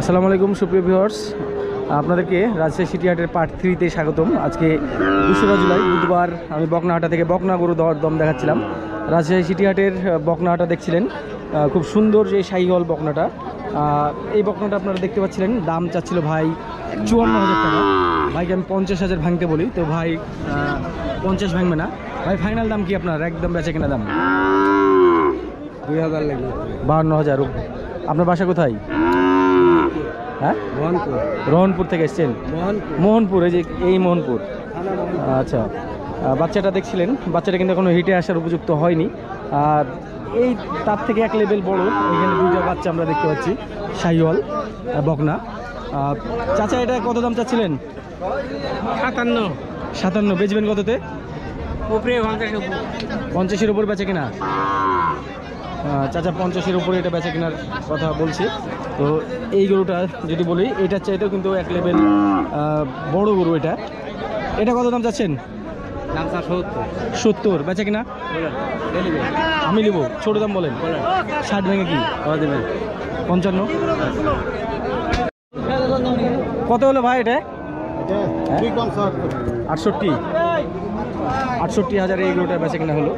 আসসালামু আলাইকুম সুপ্রিয় ভিউয়ার্স। আপনাদেরকে রাজশাহী সিটি হাটের পার্ট থ্রিতে স্বাগতম। আজকে দোসরা জুলাই বুধবার আমি বকনাহাটা থেকে বকনা গরু দর দম দেখাচ্ছিলাম। রাজশাহী সিটি হাটের আহ, বকনাহাটা দেখছিলেন। খুব সুন্দর যে শাহিগল বকনাটা। এই বকনাটা আপনারা দেখতে পাচ্ছিলেন। দাম চাচ্ছিল ভাই চুয়ান্ন হাজার টাকা। ভাইকে আমি পঞ্চাশ হাজার ভাঙতে বলি। তো ভাই পঞ্চাশ ভাঙবে না। ভাই ফাইনাল দাম কি আপনার? একদম বেচে কেনা দাম? দুই হাজার লেগে বাহান্ন হাজার। আপনার বাসা কোথায়? হ্যাঁ? রোহনপুর থেকে এসছেন? মোহনপুর। এই যে এই মোহনপুর। আচ্ছা। বাচ্চাটা দেখছিলেন? বাচ্চাটা কিন্তু এখনও হিটে আসার উপযুক্ত হয়নি। আর এই তার থেকে এক লেভেল বড় এখানে দুইটা বাচ্চা আমরা দেখতে পাচ্ছি শাহিওয়াল আহ, বকনা। চাচা এটা কত দাম চাচ্ছিলেন? সাতান্ন। সাতান্ন বেচবেন কততে? উপরে। পঞ্চাশের উপর বেচে কিনা? চাচা পঞ্চাশের উপরে এটা বেচা কেনার কথা বলছি। তো এই গরুটা যদি বলি এটার চাইতেও কিন্তু এক লেভেল বড় গরু এটা। এটা কত দাম চাচ্ছেন? দাম স্যার সত্তর। সত্তর। বেচে কিনা? আমি নিব। ছোট দাম বলেন। ষাট ভেঙে কি? দেবেন। পঞ্চান্ন। কত হলো ভাই এটা? আটষট্টি। আটষট্টি হাজার এই গরুটা বেচে কিনা হলো।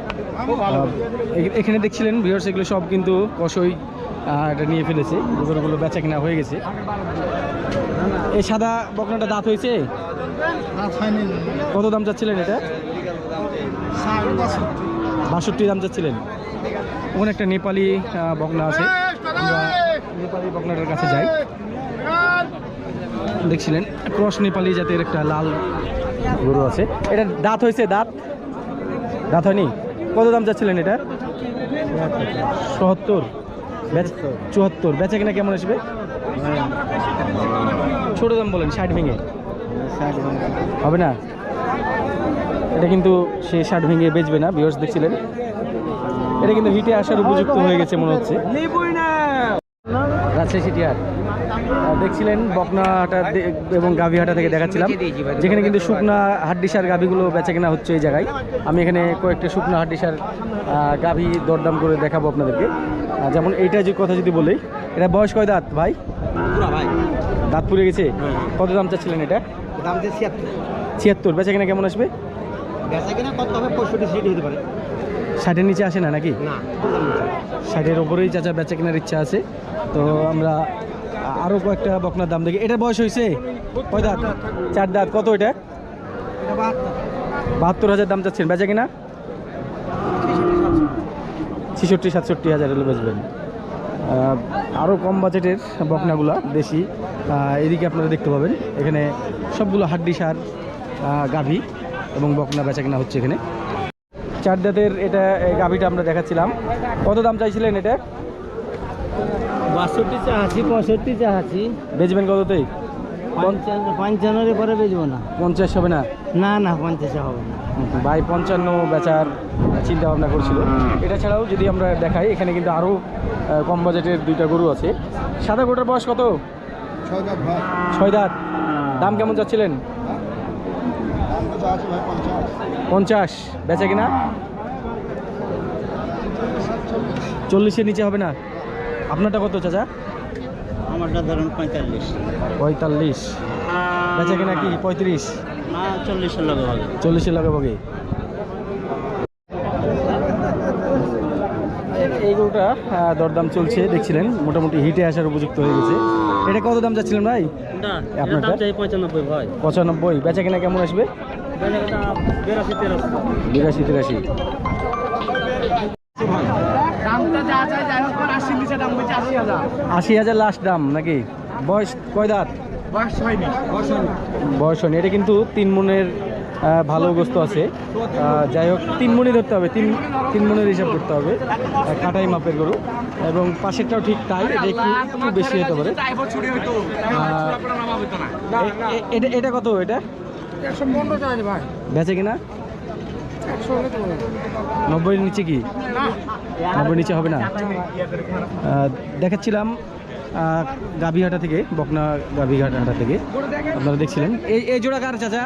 এখানে দেখছিলেন ভিউয়ার্স এগুলো সব কিন্তু কষই এটা নিয়ে ফেলেছে। গরুগুলো বেচা কিনা হয়ে গেছে। এই সাদা বকনাটা দাঁত হয়েছে? কত দাম চাচ্ছিলেন এটা? বাষট্টি দাম চাচ্ছিলেন। ওখানে একটা নেপালি বকনা আছে। আমরা নেপালি বকনাটার কাছে যাই। দেখছিলেন ক্রস নেপালি জাতের একটা লাল গরু আছে। এটা দাঁত হয়েছে, দাঁত? দাঁত হয়নি? কত দাম যাচ্ছিলেন এটা? সত্তর। চুয়াত্তর। বেচা কিনা কেমন আসবে? ছোট দাম বলেন, ষাট ভেঙে। হবে না? এটা কিন্তু সে ষাট ভেঙে বেচবে না বিহস দেখছিলেন। এটা কিন্তু হিটে আসার উপযুক্ত হয়ে গেছে মনে হচ্ছে। রাজশাহী সিটি হাট দেখছিলেন বকনাহাটা এবং গাভীহাটা থেকে দেখাচ্ছিলাম। যেখানে কিন্তু শুকনা হাড্ডিসার গাভীগুলো বেচা কেনা হচ্ছে এই জায়গায়। আমি এখানে কয়েকটা শুকনা হাড্ডিসার গাভী দরদাম করে দেখাবো আপনাদেরকে। যেমন এইটা যে কথা যদি বলি এটা বয়স কয় দাঁত ভাই? ভাই। দাঁত পুড়ে গেছে? কত দাম চাচ্ছিলেন এটা? দাম ছিয়াত্তর। ছিয়াত্তর। বেচা কেনা কেমন আসবে? বেচা কিনা কত হবে? পঁয়ষট্টি সিটি হতে পারে। ষাটের নিচে আসে না নাকি? ষাটের ওপরেই চাচা বেচা কেনার ইচ্ছা আছে। তো আমরা আরও কয়েকটা বকনার দাম দেখি। এটার বয়স হয়েছে কয় দাঁত? চার দাঁত। কত এটা? বাহাত্তর হাজার দাম চাচ্ছেন। বেচা কিনা? ছেষট্টি সাতষট্টি হাজার হলে বেচবেন। আরও কম বাজেটের বকনাগুলা দেশি আহ, এদিকে আপনারা দেখতে পাবেন। এখানে সবগুলো হাড্ডি সার গাভী এবং বকনা বেচা কেনা হচ্ছে এখানে। চার দাঁতের এটা এই গাভীটা আমরা দেখাচ্ছিলাম। কত দাম চাইছিলেন এটা? বাষট্টি চাহাছি পঁয়ষট্টি চাহাছি বেচবেন কততেই? পঞ্চান্ন পঞ্চান্নরে পরে বেচবো না। পঞ্চাশ হবে না? না না পঞ্চাশে হবে না। ভাই পঞ্চান্ন বেচার চিন্তা ভাবনা করছিল। এটা ছাড়াও যদি আমরা দেখাই এখানে কিন্তু আরও কম বাজেটের দুইটা গরু আছে। সাদা গরুটার বয়স কত? ছয় দাঁত দাম কেমন ভাই পঞ্চাশ। বেচা কিনা? চল্লিশের নিচে হবে না? আপনারটা কত চাচা? আমারটা ধরুন পঁয়তাল্লিশ। পঁয়তাল্লিশ। বেচা কিনা কি? পঁয়ত্রিশ? না চল্লিশের লগে চল্লিশের লগে বগে এই গরুটা দরদাম চলছে দেখছিলেন? মোটামুটি হিটে আসার উপযুক্ত হয়ে গেছে। এটা কত দাম চাচ্ছিলেন ভাই? না আপনারটা? পঁচানব্বই ভাই। পঁচানব্বই। বেচা কিনা কেমন আসবে? বিরাশি তিরাশি। আশি হাজার। লাস্ট দাম নাকি? বয়স কয় দাঁত? বয়স হয়নি এটা কিন্তু তিন মনের ভালো গোস্ত আছে। যাই হোক তিন মনই ধরতে হবে তিন তিন মনের হিসাব করতে হবে। কাটাই মাপের গরু। এবং পাশেরটাও ঠিক তাই এটা একটু একটু বেশি হতে পারে। এটা কত এটা? একশো পনেরো চাই ভাই। বেচে কিনা? নব্বইয়ের নিচে কি? নব্বই নিচে হবে না? দেখাচ্ছিলাম আহ, গাভীহাটা থেকে বকনা গাভীঘাটা থেকে। আপনারা দেখছিলেন। এই এই জোড়া কার চাচা?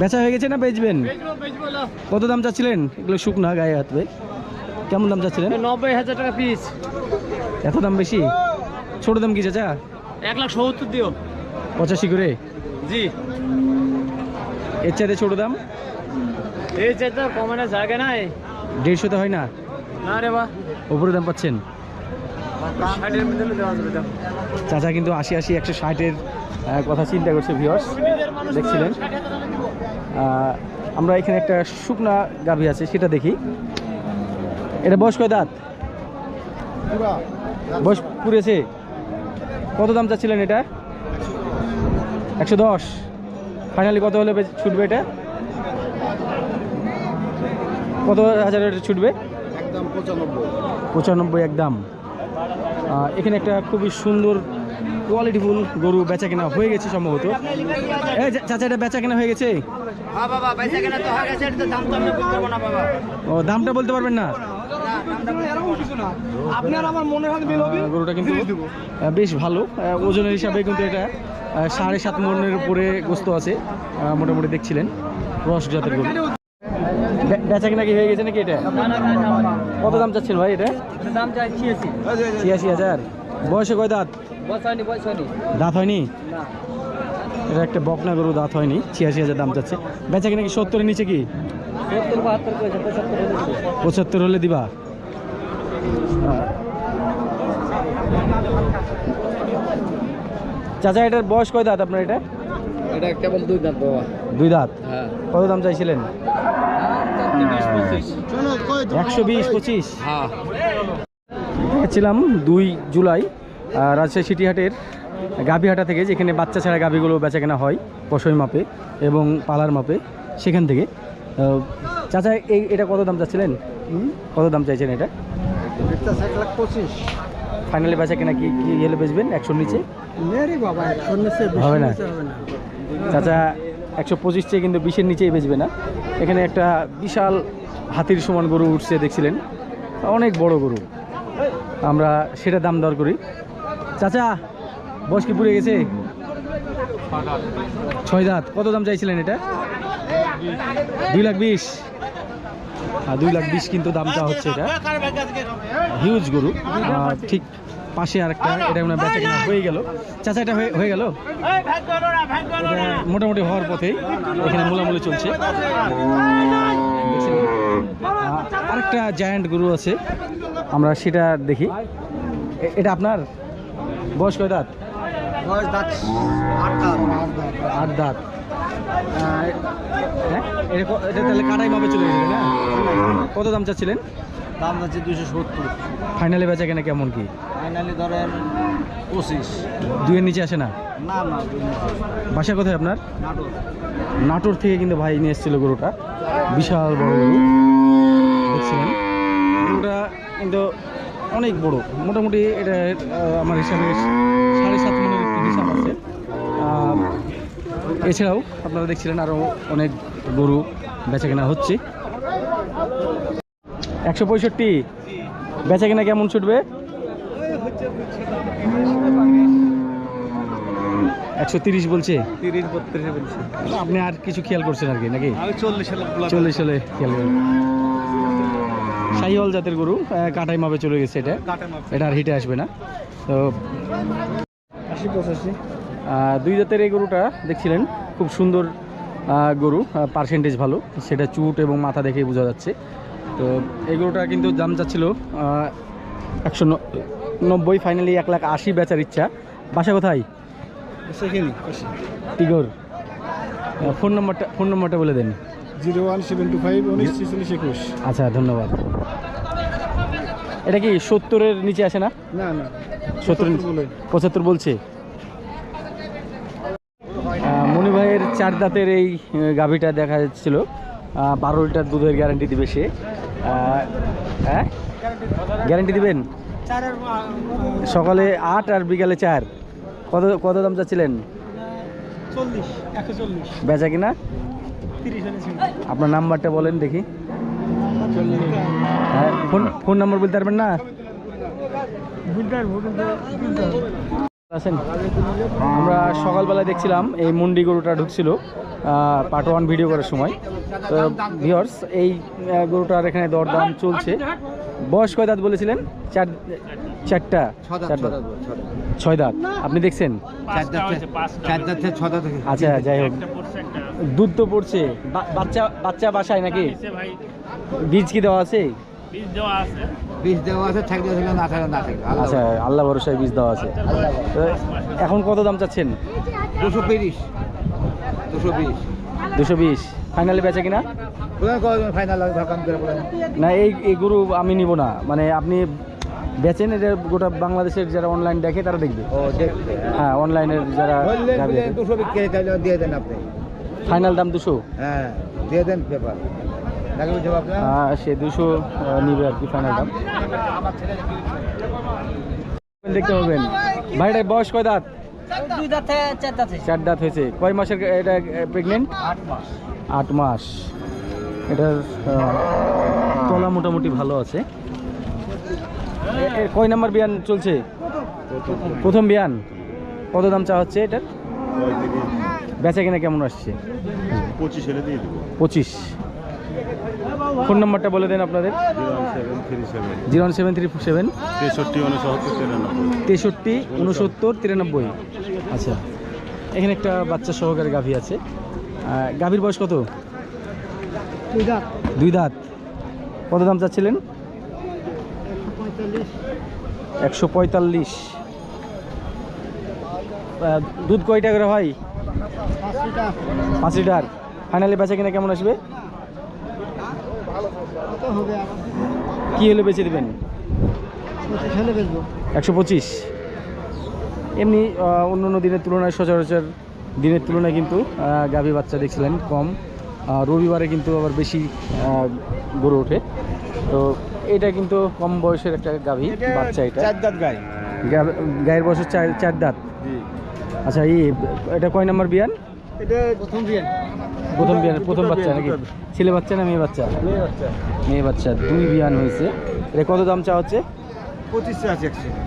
বেচা হয়ে গেছে না বেচবেন? কত দাম চাচ্ছিলেন? এগুলো শুকনা গায়ে হাতবে কেমন দাম চাচ্ছিলেন? নব্বই হাজার টাকা পিস এত দাম বেশি? ছোট দাম কি চাচা? এক লাখ সত্তর দিও। পঁচাশি করে? জি। এর চাইতে ছোট দাম? এই চাইতে কমানোর জায়গা নাই। দেড়শোতে হয় না? না রে বা। ওপরে দাম পাচ্ছেন? ষাটের মধ্যে দেওয়া যাবে দাম। চাচা কিন্তু আশি আশি একশো ষাটের কথা চিন্তা করছে ভিওর্স দেখছিলেন? আমরা এখানে একটা শুকনা গাভী আছে সেটা দেখি। এটা বয়স কয় দাঁত? বয়স পুড়েছে কত দাম চাচ্ছিলেন এটা? একশো দশ। ফাইনালি কত হলে বেচ- ছুটবে এটা? কত হাজার ছুটবে? একদম পঁচানব্বই। পঁচানব্বই একদম। এখানে একটা খুবই সুন্দর কোয়ালিটিফুল গরু বেচা কেনা হয়ে গেছে সম্ভবত। এই চাচা এটা বেচা কেনা হয়ে গেছে? হ্যাঁ বাবা পয়সা কেনা তো হয়ে গেছে এটা তো দাম তো আমরা বলতে পারব না বাবা। ও দামটা বলতে পারবেন না? আপনার আমার হয় গরুটা কিন্তু বেশ ভালো। ওজনের হিসাবে কিন্তু এটা সাড়ে সাত মনের উপরে গোস্ত আছে মোটামুটি দেখছিলেন, রস জাতের গরু। বেচা কেনা কি হয়ে গেছে নাকি এটা? কত দাম চাচ্ছেন ভাই এটা? ছিয়াশি হাজার। বয়সে কয় দাঁত? দাঁত হয়নি? এটা একটা বকনা গরু, দাঁত হয়নি। ছিয়াশি হাজার দাম চাচ্ছে। বেচা কিনা কি সত্তরের নিচে কি? পঁচাত্তর হলে দিবা। চাচা এটার বয়স কয় দাঁত আপনার এটা? এটা কেবল দুই দাঁত বাবা। দুই দাঁত? হ্যাঁ। কত দাম চাইছিলেন? একশো বিশ পঁচিশ। হ্যাঁ। ছিলাম দুই জুলাই রাজশাহী সিটিহাটের গাভীহাটা থেকে যেখানে বাচ্চা ছাড়া গাভীগুলো বেচা কেনা হয় কষই মাপে এবং পালার মাপে সেখান থেকে। চাচা এই এটা কত দাম চাচ্ছিলেন? কত দাম চাইছেন এটা? এক লাখ পঁচিশ। ফাইনালি বেচা কেনা কি কি গেলে বেচবেন? একশোর নিচে? হবে না। চাচা একশো পঁচিশ চেয়ে কিন্তু বিশের নিচেই বেচবে না। এখানে একটা বিশাল হাতির সমান গরু উঠছে দেখছিলেন? অনেক বড় গরু। আমরা সেটা দাম দর করি। চাচা বয়স কি পুড়ে গেছে? ছয় দাঁত। কত দাম চাইছিলেন এটা? দুই লাখ বিশ। দুই লাখ বিশ কিন্তু দামটা হচ্ছে এটা। হিউজ গরু। ঠিক পাশে আর একটা এটা মনে হয় বেচা কেনা হয়ে গেল। চাচা এটা হয়ে হয়ে গেল? এটা মোটামুটি হওয়ার পথেই এখানে মোলামুলি চলছে। আরেকটা জায়ান্ট গরু আছে। আমরা সেটা দেখি। এটা আপনার? বয়স কয় দাঁত? বয়স দাঁত আট দাঁত। হ্যাঁ? এটা এটা তাহলে কাটাই মাপে চলে গেছে না? কত দাম চাচ্ছিলেন? দাম যাচ্ছে দুশো সত্তর। ফাইনালি বেচা কেনা কেমন কি? ফাইনালি ধরেন পঁচিশ। দুইয়ের নিচে আসে না? না না বাসা কোথায় আপনার? নাটক নাটোর থেকে কিন্তু ভাই নিয়ে এসেছিল গরুটা। বিশাল বড় গরু। দেখছিলেন? গরুটা কিন্তু অনেক বড়। মোটামুটি এটা আমার হিসাবে সাড়ে সাত হিসাব আছে। এছাড়াও আপনারা দেখছিলেন আরও অনেক গরু বেচা কেনা হচ্ছে। একশো পঁয়ষট্টি। বেচা কেনা কেমন ছুটবে? একশো তিরিশ বলছে? তিরিশ বত্রিশে বলছি। আপনি আর কিছু খেয়াল করছেন আর কি নাকি? চল্লিশ সালে চল্লিশ সালে খেয়াল করেন শাহিওয়াল জাতের গরু কাটাই মাপে চলে গেছে এটা। এটা আর হিটে আসবে না। তো আশি পঁচাশি। দুই জাতের এই গরুটা দেখছিলেন খুব সুন্দর গরু পার্সেন্টেজ ভালো। সেটা চুট এবং মাথা দেখেই বোঝা যাচ্ছে। তো এই গরুটা কিন্তু দাম চাচ্ছিল একশো নব্বই ফাইনালি এক লাখ আশি বেচার ইচ্ছা। বাসা কোথায়? টিগর। ফোন নম্বরটা ফোন নম্বরটা বলে দেন। Zero one seven two five উনিশ ছেচল্লিশ একুশ। আচ্ছা ধন্যবাদ। এটা কি সত্তরের নিচে আসে না? না না। সত্তর পঁচাত্তর বলছে। মণি ভাইয়ের চার দাঁতের এই গাভীটা দেখা যাচ্ছিল। বারো লিটার দুধের গ্যারান্টি দিবে সে। হ্যাঁ? গ্যারান্টি দিবেন? সকালে আট আর বিকালে চার। কত কত দাম চাচ্ছিলেন? বেচা কিনা? আপনার নাম্বারটা বলেন দেখি। হ্যাঁ ফোন ফোন নাম্বার বলতে পারবেন না? আছেন? আমরা সকালবেলায় দেখছিলাম এই মুন্ডি গরুটা ঢুকছিল পার্ট ওয়ান ভিডিও করার সময়। তো ভিওর্স এই গরুটার এখানে দরদাম চলছে। বয়স কয় দাঁত বলেছিলেন? চার চারটা? ছয় দাঁত। আপনি দেখছেন? আচ্ছা যাই হোক। দুধ তো পড়ছে। বাচ্চা বাচ্চা বাসায় নাকি? বীজ কি দেওয়া আছে? বীজ দেওয়া আছে। থাকলে থাকলে না থাকলে না থাকলে আচ্ছা আল্লাহ ভরসায় বীজ দেওয়া আছে। এখন কত দাম চাচ্ছেন? দুশো তিরিশ। দুশো বিশ। দুশো বিশ। ফাইনালি বেচে কিনা? না এই এই গরু আমি নিব না। মানে আপনি বেচেন এটা গোটা বাংলাদেশের যারা অনলাইন দেখে তারা দেখবে। হ্যাঁ অনলাইনের যারা দুশো দিয়ে দেন আপনি। ফাইনাল দাম দুশো? হ্যাঁ দিয়ে দেন পেপার। সে দুশো নিবে আর কি ফাইনাল দাম দেখতে পাবেন। ভাইটার বয়স কয় দাঁত? দুই চার দাঁত হয়েছে। কয় মাসের এটা প্রেগনেন্ট আট মাস। আট মাস। এটার তলা মোটামুটি ভালো আছে। কয় নাম্বার বিয়ান চলছে? প্রথম বিয়ান। কত দাম চা হচ্ছে এটার? বেচা কিনা কেমন আসছে? পঁচিশ হলে দিয়ে দেবো। পঁচিশ। ফোন নাম্বারটা বলে দেন আপনাদের। Zero one seven three seven. তেষট্টি উনসত্তর তিরানব্বই। তেষট্টি উনসত্তর তিরানব্বই আচ্ছা এখানে একটা বাচ্চা সহকারে গাভী আছে। গাভীর বয়স কত? দুই দাঁত। কত দাম চাচ্ছিলেন? একশো পঁয়তাল্লিশ। দুধ কয়টা করে হয়? পাঁচ লিটার। ফাইনালি বেচা কিনা কেমন আসবে? কি। হলে বেচে দেবেন? একশো পঁচিশ। এমনি অন্য অন্য দিনের তুলনায় সচরাচর দিনের তুলনায় কিন্তু গাভী বাচ্চা দেখছিলেন কম। রবিবারে কিন্তু আবার বেশি গরু ওঠে। তো এটা কিন্তু কম বয়সের একটা গাভী বাচ্চা এটা। চার দাঁত গাই। গায়ের বয়স চার চার দাঁত। আচ্ছা এই এটা কয় নাম্বার বিয়ান? এটা প্রথম বিয়ে প্রথম বিয়ান প্রথম বাচ্চা নাকি? ছেলে বাচ্চা না মেয়ে বাচ্চা? মেয়ে বাচ্চা। দুই বিয়ান হয়েছে। এটা কত দাম চা হচ্ছে?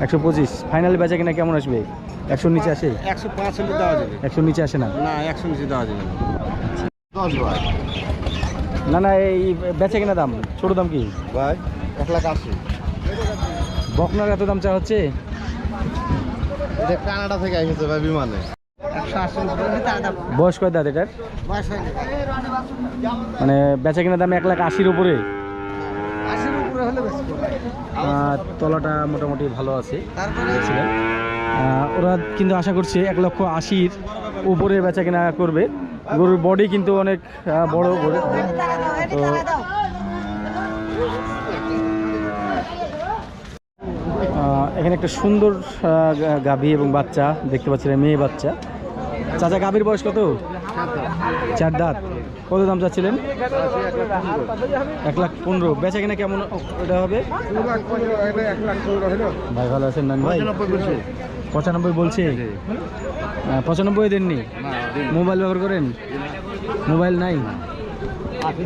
একশো। পঁচিশ। ফাইনালি বেচা কিনা কেমন আসবে? একশোর নিচে আসে? একশো পাঁচ হলে দেওয়া যাবে। একশোর নিচে আসে না? না একশো নিচে দেওয়া যাবে দশ ভাই। না না এই বেচা কিনা দাম? ছোট দাম কি? ভাই এক লাখ আশি। বকনার এত দাম চা হচ্ছে? এটা কানাডা থেকে এসেছে ভাই বিমানে। বয়স কয় দাঁত এটার? মানে বেচা কিনা দাম এক লাখ আশির উপরে? তলাটা মোটামুটি ভালো আছে ওরা কিন্তু আশা করছে এক লক্ষ আশির উপরে বেচা কিনা করবে। গরুর বডি কিন্তু অনেক বড় গরু। তো এখানে একটা সুন্দর গাভী এবং বাচ্চা দেখতে পাচ্ছিলেন মেয়ে বাচ্চা। চাচা গাভীর বয়স কত? চার দাঁত। কত দাম চাচ্ছিলেন? এক লাখ পনেরো। বেচা কিনা কেমন এটা হবে? ভাই, ভালো আছেন নান ভাই? পঁচানব্বই বলছে। পঁচানব্বই দেননি? মোবাইল ব্যবহার করেন? মোবাইল নাই?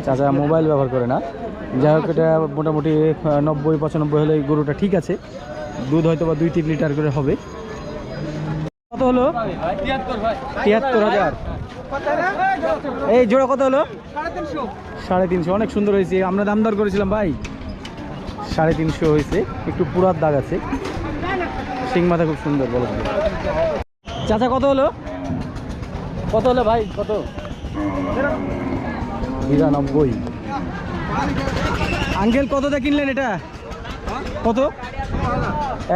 চাচা, মোবাইল ব্যবহার করে না। যাই হোক, এটা মোটামুটি নব্বই, পঁচানব্বই হলে গরুটা ঠিক আছে। দুধ হয়তো বা দুই, তিন লিটার করে হবে। কত হলো? তিয়াত্তর হাজার। এই জোড়া কত হলো? সাড়ে তিনশো। অনেক সুন্দর হয়েছে। আমরা দাম দর করেছিলাম ভাই। সাড়ে তিনশো হয়েছে। একটু পুরার দাগ আছে। সিং মাথা খুব সুন্দর, বলো চাচা, কত হলো? কত হলো ভাই? কত? বিরানব্বই। আঙ্কেল কত দিয়ে কিনলেন এটা? কত?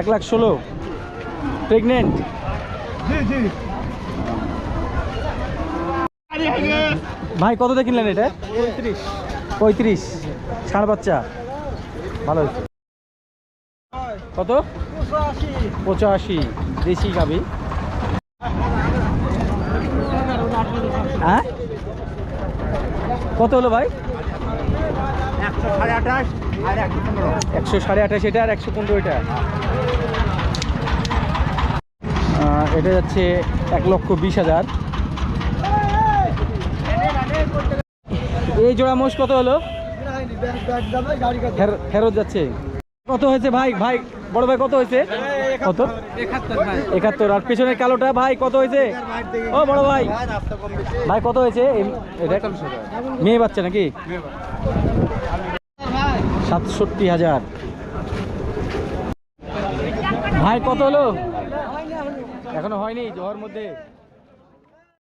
এক লাখ ষোলো। প্রেগনেন্ট? ভাই কত দিয়ে কিনলেন এটা? পঁয়ত্রিশ। পঁয়ত্রিশ। ষাঁড় বাচ্চা। ভালো হয়েছে। কত? পঁচাশি। দেশি গাবি। হ্যাঁ? কত হলো ভাই? একশো সাড়ে আঠাশ আর একশো পনেরো। একশো সাড়ে আঠাশ এটা আর একশো পনেরো এটা। এটা যাচ্ছে এক লক্ষ বিশ হাজার। এই জোড়া মোষ কত হলো? ফের- ফেরত যাচ্ছে। কত হয়েছে ভাই? ভাই, বড় ভাই কত হয়েছে? কত? একাত্তর। আর পেছনের কালোটা ভাই কত হয়েছে? ও, বড় ভাই। ভাই, কত হয়েছে? মেয়ে বাচ্চা নাকি? সাতষট্টি হাজার। ভাই, কত হলো? এখনও হয়নি জহর মধ্যে।